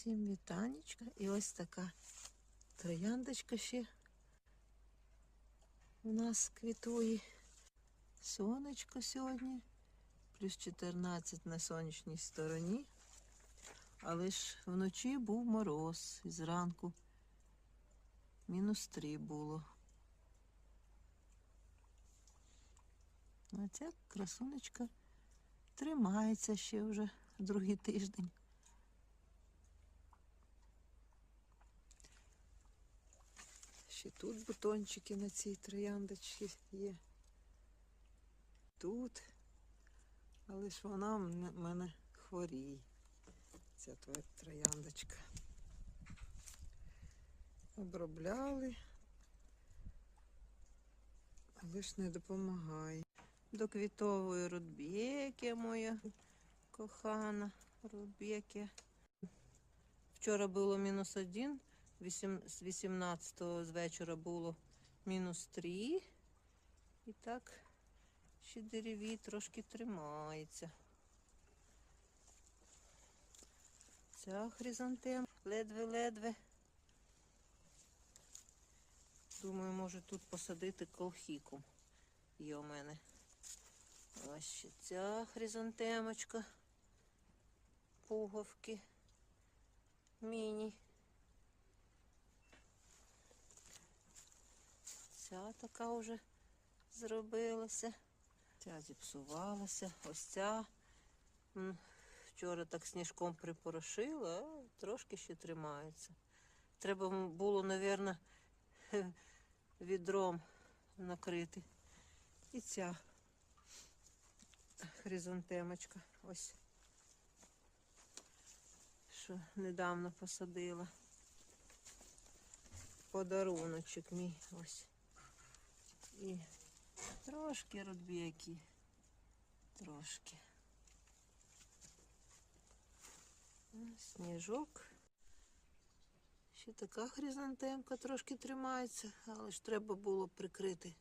Всім вітанечка. І ось така трояндочка ще у нас квітує. Сонечко сьогодні. Плюс 14 на сонячній стороні. Але ж вночі був мороз. І зранку мінус 3 було. А ця красунечка тримається ще вже другий тиждень. Ще тут бутончики на цій трояндочці є. Тут. Але ж вона в мене хворіє. Ця твоя трояндочка. Обробляли. Але ж не допомагає. До квітової рудбєки моя кохана рудбєки. Вчора було мінус один, з 18 з вечора було мінус 3. І так ще дереві трошки тримається. Ця хризантема ледве-ледве. Думаю, може тут посадити колхіку. Є у мене. Ось ще ця хризантемочка. Пуговки. Міні. Ця така вже зробилася. Ця зіпсувалася. Ось ця. Вчора так сніжком припорошила, а трошки ще тримається. Треба було, мабуть, відром накрити. І ця хризантемочка. Ось. Що недавно посадила. Подаруночок мій ось. І трошки рудбіяки. Трошки. Сніжок. Ще така хризантемка трошки тримається, але ж треба було прикрити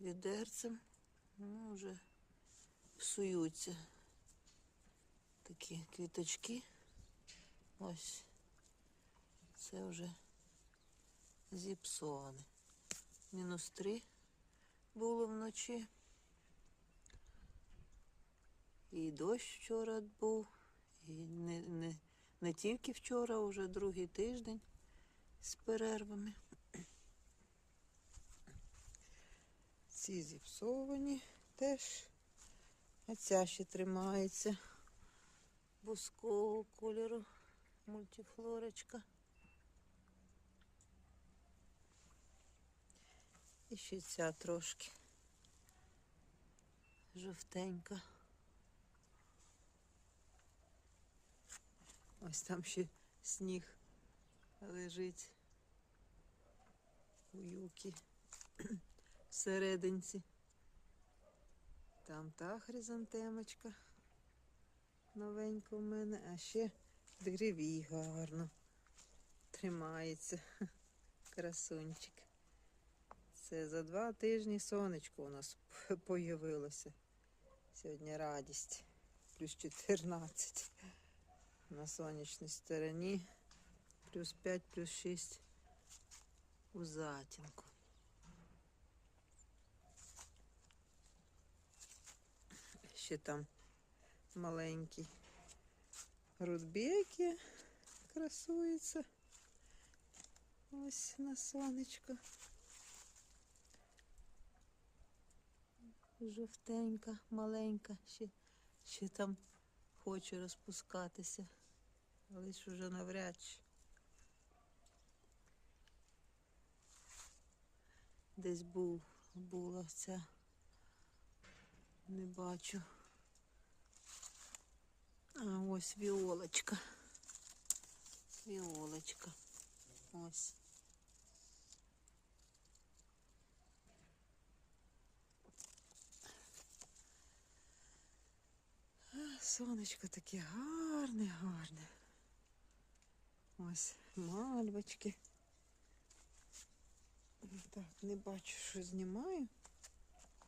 відерцем. Ну, вже псуються такі квіточки. Ось. Це вже зіпсоване. Мінус три було вночі. І дощ вчора був, і не, не, не тільки вчора, вже другий тиждень з перервами. Ці зіпсовані теж. А ця ще тримається бускового кольору мультифлорочка. І ще ця трошки жовтенька. Ось там ще сніг лежить у юки всерединці. Там та хризантемочка новенька в мене, а ще деревій гарно тримається. Красунчик. Це за два тижні сонечко у нас появилося. Сьогодні радість. Плюс 14 на сонячній стороні. Плюс 5, плюс 6 у затінку. Ще там маленький рудбеки красується. Ось на сонечко. Жовтенька, маленька, ще, ще там хоче розпускатися, але ж уже навряд чи. Десь був, була ця, не бачу. А ось віолочка. Віолочка. Ось. Сонечко таке гарне, гарне. Ось мальвочки. Так, не бачу, що знімаю.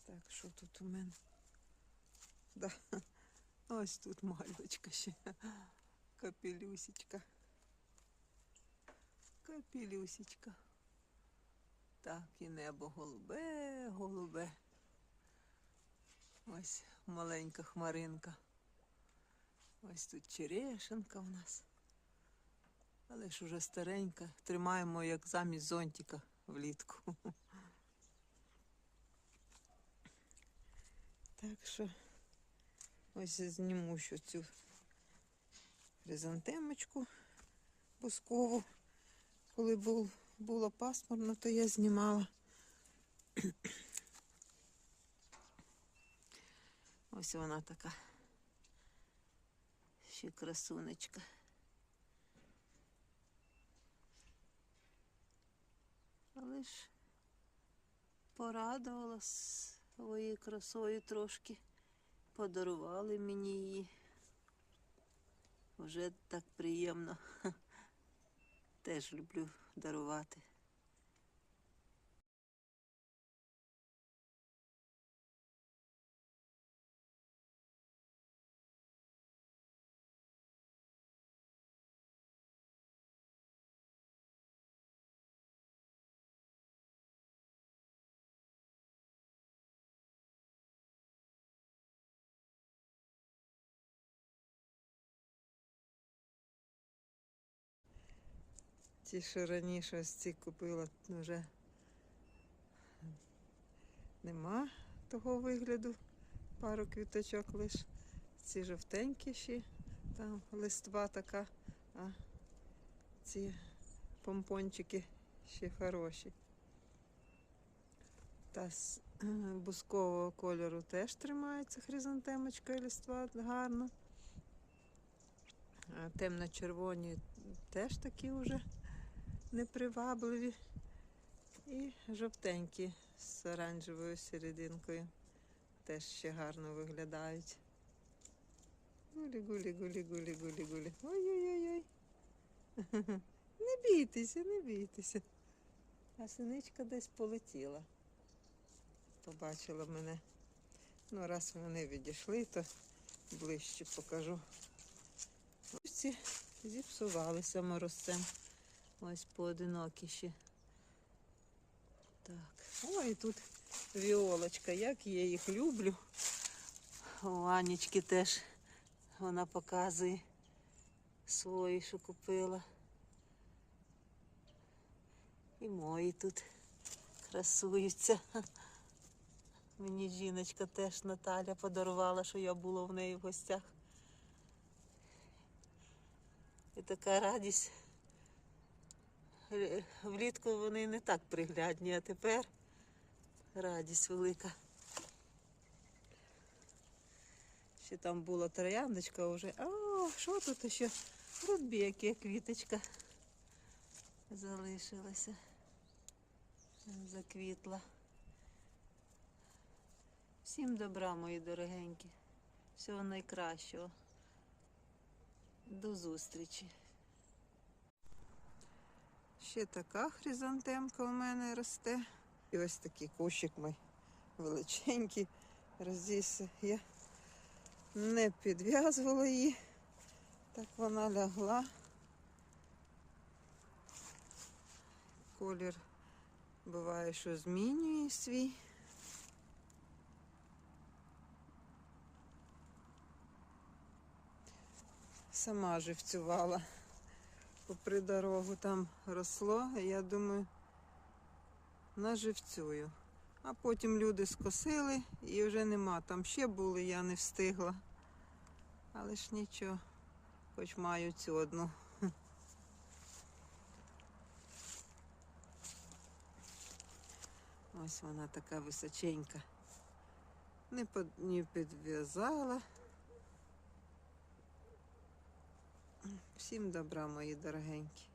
Так, що тут у мене? Да. Ось тут мальвочка ще. Капелюсечка. Капелюсечка. Так, і небо голубе, голубе. Ось маленька хмаринка. Ось тут черешенка в нас. Але ж уже старенька. Тримаємо як замість зонтика влітку. Так що ось зніму ще цю хризантемочку бускову. Коли був, було пасмурно, то я знімала. Ось вона така. Ще красунечка. Але ж порадувала своєю красою трошки. Подарували мені її. Вже так приємно. Теж люблю дарувати. Ті, що раніше ось ці купила, вже нема того вигляду. Пару квіточок лиш. Ці жовтенькі ще, там листва така, а ці помпончики ще хороші. Та з бускового кольору теж тримається хризантемочка і листва гарно. Темно-червоні теж такі вже непривабливі. І жовтенькі з оранжевою серединкою. Теж ще гарно виглядають. Гулі, гулі, гулі, гулі, гулі, гулі. Ой-ой-ой. Не бійтеся, не бійтеся. А синичка десь полетіла. Побачила мене. Ну, раз вони відійшли, то ближче покажу. Ці зіпсувалися морозцем. Ось поодинокі ще. Так. Ой, тут віолочка, як я їх люблю. У Анічки теж вона показує свої, що купила. І мої тут красуються. Мені жіночка теж Наталя подарувала, що я була в неї в гостях. І така радість. Влітку вони не так приглядні, а тепер радість велика. Ще там була трояндочка вже. О, що тут ще? Рудбєки, квіточка залишилася. Заквітла. Всім добра, мої дорогенькі. Всього найкращого. До зустрічі. Ще така хризантемка у мене росте. І ось такий кущик мій величенький розісся. Я не підв'язувала її, так вона лягла. Колір буває, що змінює свій. Сама живцювала попри дорогу там росло, я думаю, наживцюю. А потім люди скосили і вже нема. Там ще були, я не встигла. Але ж нічого, хоч маю цю одну. Ось вона така височенька. Не, підв'язала. Всім добра, мої дорогенькі.